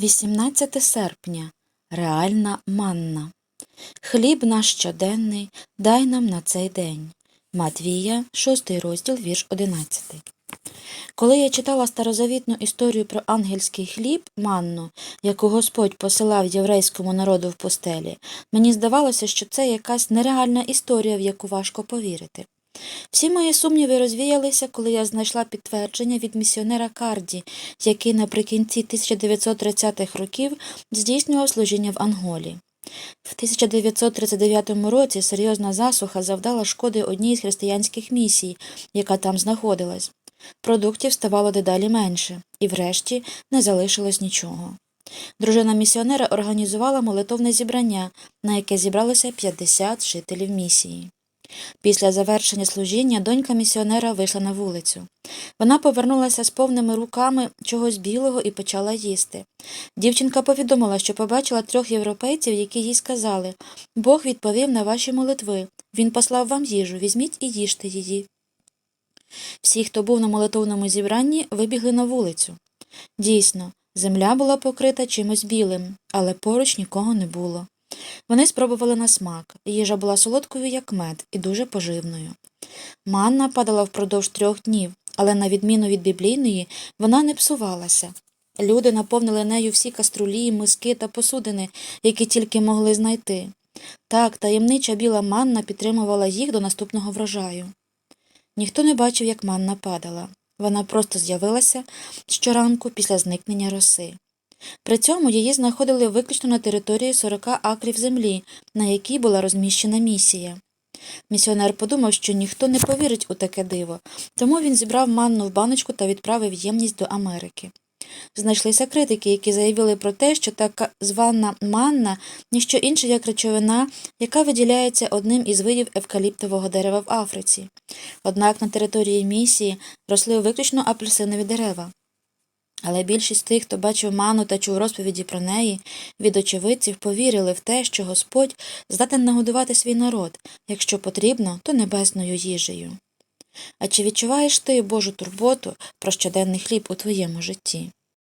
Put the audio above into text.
18 серпня. Реальна манна. Хліб наш щоденний, дай нам на цей день. Матвія, 6 розділ, вірш 11. Коли я читала старозавітну історію про ангельський хліб, манну, яку Господь посилав єврейському народу в пустелі, мені здавалося, що це якась нереальна історія, в яку важко повірити. Всі мої сумніви розвіялися, коли я знайшла підтвердження від місіонера Карді, який наприкінці 1930-х років здійснював служіння в Анголі. В 1939 році серйозна засуха завдала шкоди одній з християнських місій, яка там знаходилась. Продуктів ставало дедалі менше, і врешті не залишилось нічого. Дружина місіонера організувала молитовне зібрання, на яке зібралося 50 жителів місії. Після завершення служіння донька місіонера вийшла на вулицю. Вона повернулася з повними руками чогось білого і почала їсти. Дівчинка повідомила, що побачила трьох європейців, які їй сказали Бог відповів на ваші молитви. Він послав вам їжу, візьміть і їжте її. Всі, хто був на молитовному зібранні, вибігли на вулицю. Дійсно, земля була покрита чимось білим, але поруч нікого не було. Вони спробували на смак. Їжа була солодкою, як мед, і дуже поживною. Манна падала впродовж трьох днів, але, на відміну від біблійної, вона не псувалася. Люди наповнили нею всі каструлі, миски та посудини, які тільки могли знайти. Так, таємнича біла манна підтримувала їх до наступного врожаю. Ніхто не бачив, як манна падала. Вона просто з'явилася щоранку після зникнення роси. При цьому її знаходили виключно на території 40 акрів землі, на якій була розміщена місія. Місіонер подумав, що ніхто не повірить у таке диво, тому він зібрав манну в баночку та відправив ємність до Америки. Знайшлися критики, які заявили про те, що така звана манна ніщо інше, як речовина, яка виділяється одним із видів евкаліптового дерева в Африці. Однак на території місії росли виключно апельсинові дерева. Але більшість тих, хто бачив ману та чув розповіді про неї, від очевидців повірили в те, що Господь здатен нагодувати свій народ, якщо потрібно, то небесною їжею. А чи відчуваєш ти Божу турботу про щоденний хліб у твоєму житті?